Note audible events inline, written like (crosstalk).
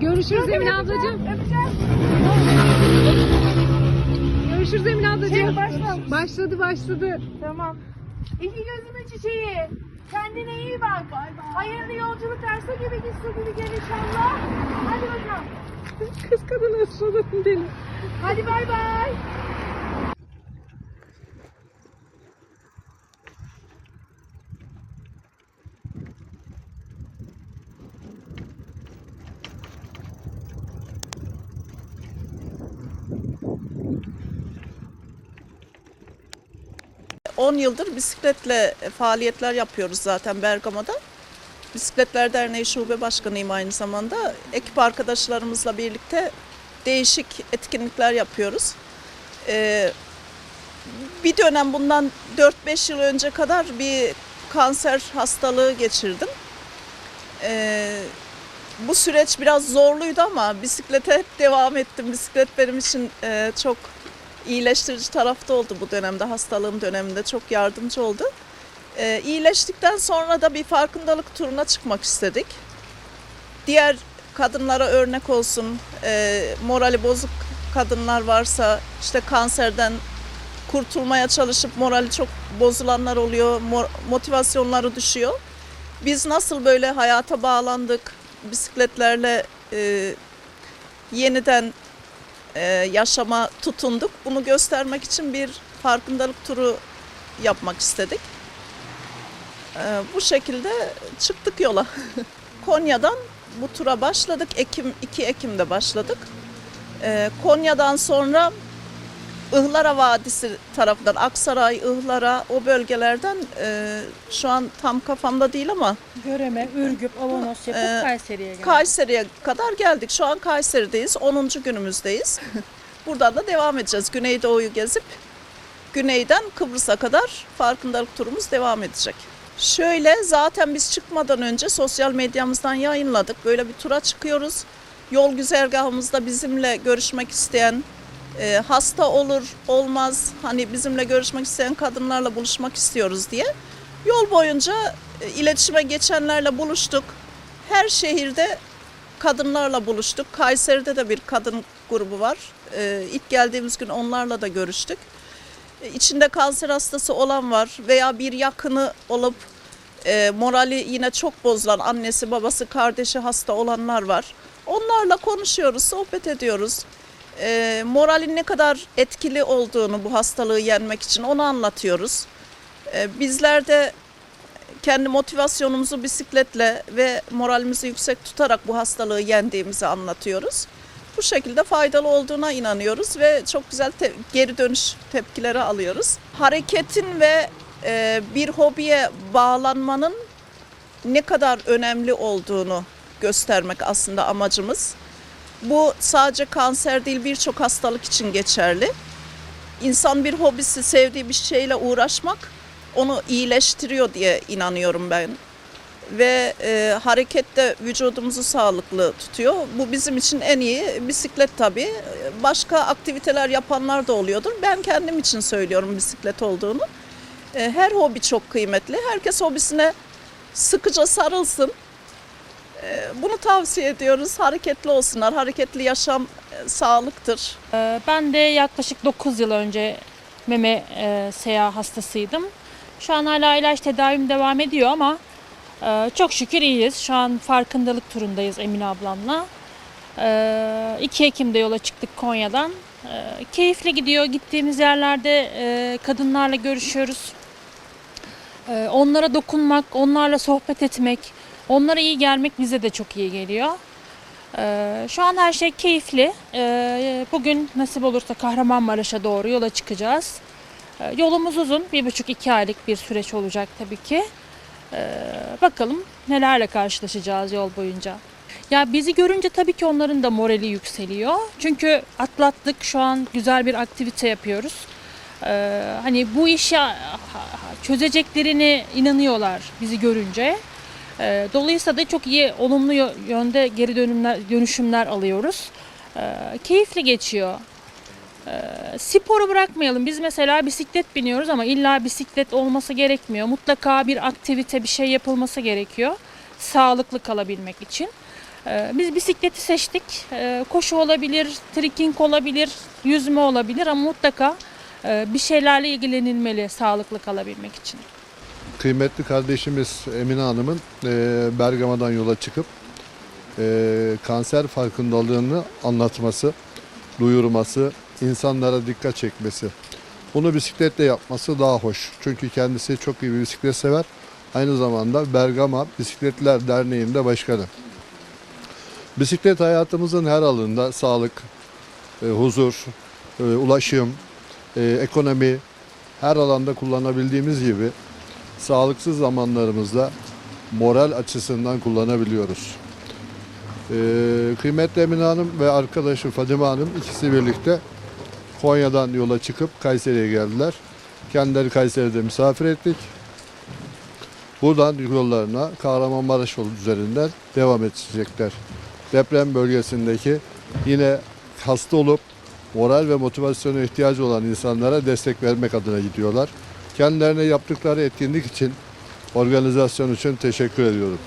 Görüşürüz Emine ablacığım. Öpeceğim. Görüşürüz Emine ablacığım. Şey, başla. Başladı başladı. Tamam. İki gözümün çiçeği. Kendine iyi bak. Hayırlı yolculuk derse gibi git su gibi gel inşallah. Hadi bakalım. Kız kadın ısırdı deli. Hadi bay bay. 10 yıldır bisikletle faaliyetler yapıyoruz zaten Bergama'da. Bisikletler Derneği Şube Başkanıyım aynı zamanda. Ekip arkadaşlarımızla birlikte değişik etkinlikler yapıyoruz. Ee, bir dönem bundan 4-5 yıl önce kadar bir kanser hastalığı geçirdim. Ee, bu süreç biraz zorluydu ama bisiklete hep devam ettim. Bisiklet benim için e, çok iyileştirici tarafta oldu bu dönemde, hastalığım döneminde çok yardımcı oldu. Ee, iyileştikten sonra da bir farkındalık turuna çıkmak istedik. Diğer kadınlara örnek olsun, e, morali bozuk kadınlar varsa işte kanserden kurtulmaya çalışıp morali çok bozulanlar oluyor, mo- motivasyonları düşüyor. Biz nasıl böyle hayata bağlandık, bisikletlerle e, yeniden e, yaşama tutunduk. Bunu göstermek için bir farkındalık turu yapmak istedik. E, bu şekilde çıktık yola. (laughs) Konya'dan bu tura başladık. Ekim 2 Ekim'de başladık. E, Konya'dan sonra Ihlara Vadisi tarafından Aksaray, Ihlara o bölgelerden e, şu an tam kafamda değil ama Göreme, Ürgüp, Avanos yapıp Ee, Kayseri'ye geldik. Kayseri'ye kadar geldik. Şu an Kayseri'deyiz. 10. günümüzdeyiz. (laughs) Buradan da devam edeceğiz. Güneydoğu'yu gezip güneyden Kıbrıs'a kadar farkındalık turumuz devam edecek. Şöyle zaten biz çıkmadan önce sosyal medyamızdan yayınladık. Böyle bir tura çıkıyoruz. Yol güzergahımızda bizimle görüşmek isteyen e, hasta olur olmaz hani bizimle görüşmek isteyen kadınlarla buluşmak istiyoruz diye. Yol boyunca e, iletişime geçenlerle buluştuk. Her şehirde kadınlarla buluştuk. Kayseri'de de bir kadın grubu var. E, ilk geldiğimiz gün onlarla da görüştük. E, İçinde kanser hastası olan var veya bir yakını olup e, morali yine çok bozulan annesi, babası, kardeşi hasta olanlar var. Onlarla konuşuyoruz, sohbet ediyoruz. E, moralin ne kadar etkili olduğunu bu hastalığı yenmek için onu anlatıyoruz. E, bizler de kendi motivasyonumuzu bisikletle ve moralimizi yüksek tutarak bu hastalığı yendiğimizi anlatıyoruz. Bu şekilde faydalı olduğuna inanıyoruz ve çok güzel geri dönüş tepkileri alıyoruz. Hareketin ve e, bir hobiye bağlanmanın ne kadar önemli olduğunu göstermek aslında amacımız. Bu sadece kanser değil birçok hastalık için geçerli. İnsan bir hobisi, sevdiği bir şeyle uğraşmak onu iyileştiriyor diye inanıyorum ben. Ve e, hareket vücudumuzu sağlıklı tutuyor. Bu bizim için en iyi bisiklet tabii. Başka aktiviteler yapanlar da oluyordur. Ben kendim için söylüyorum bisiklet olduğunu. E, her hobi çok kıymetli. Herkes hobisine sıkıca sarılsın. E, bunu tavsiye ediyoruz. Hareketli olsunlar. Hareketli yaşam e, sağlıktır. Ee, Ben de yaklaşık 9 yıl önce meme e, seyahat hastasıydım. Şu an hala ilaç tedavim devam ediyor ama e, çok şükür iyiyiz. Şu an farkındalık turundayız Emine ablamla. E, 2 Ekim'de yola çıktık Konya'dan. E, keyifli gidiyor. Gittiğimiz yerlerde kadınlarla görüşüyoruz. Onlara dokunmak, onlarla sohbet etmek, onlara iyi gelmek bize de çok iyi geliyor. Ee, şu an her şey keyifli. Ee, bugün nasip olursa Kahramanmaraş'a doğru yola çıkacağız. Ee, yolumuz uzun. Bir buçuk iki aylık bir süreç olacak tabii ki. Bakalım nelerle karşılaşacağız yol boyunca. Ya bizi görünce tabii ki onların da morali yükseliyor. Çünkü atlattık. Şu an güzel bir aktivite yapıyoruz. Hani bu işi çözeceklerine inanıyorlar bizi görünce. Ee, Dolayısıyla da çok iyi, olumlu yö- yönde geri dönümler, dönüşümler alıyoruz. Ee, Keyifli geçiyor. Ee, Sporu bırakmayalım. Biz mesela bisiklet biniyoruz ama illa bisiklet olması gerekmiyor. Mutlaka bir aktivite, bir şey yapılması gerekiyor. Sağlıklı kalabilmek için. Biz bisikleti seçtik. Koşu olabilir, trekking olabilir, yüzme olabilir ama mutlaka e, bir şeylerle ilgilenilmeli sağlıklı kalabilmek için. Kıymetli kardeşimiz Emine Hanım'ın e, Bergama'dan yola çıkıp e, kanser farkındalığını anlatması, duyurması, insanlara dikkat çekmesi. Bunu bisikletle yapması daha hoş. Çünkü kendisi çok iyi bir bisiklet sever. Aynı zamanda Bergama Bisikletler Derneği'nde başkanı. Bisiklet hayatımızın her alanında sağlık, e, huzur, e, ulaşım, e, ekonomi her alanda kullanabildiğimiz gibi sağlıksız zamanlarımızda moral açısından kullanabiliyoruz. Ee, kıymetli Emine Hanım ve arkadaşı Fadime Hanım ikisi birlikte Konya'dan yola çıkıp Kayseri'ye geldiler. Kendileri Kayseri'de misafir ettik. Buradan yollarına Kahramanmaraş yolu üzerinden devam edecekler. Deprem bölgesindeki yine hasta olup moral ve motivasyona ihtiyacı olan insanlara destek vermek adına gidiyorlar. Kendilerine yaptıkları etkinlik için, organizasyon için teşekkür ediyorum.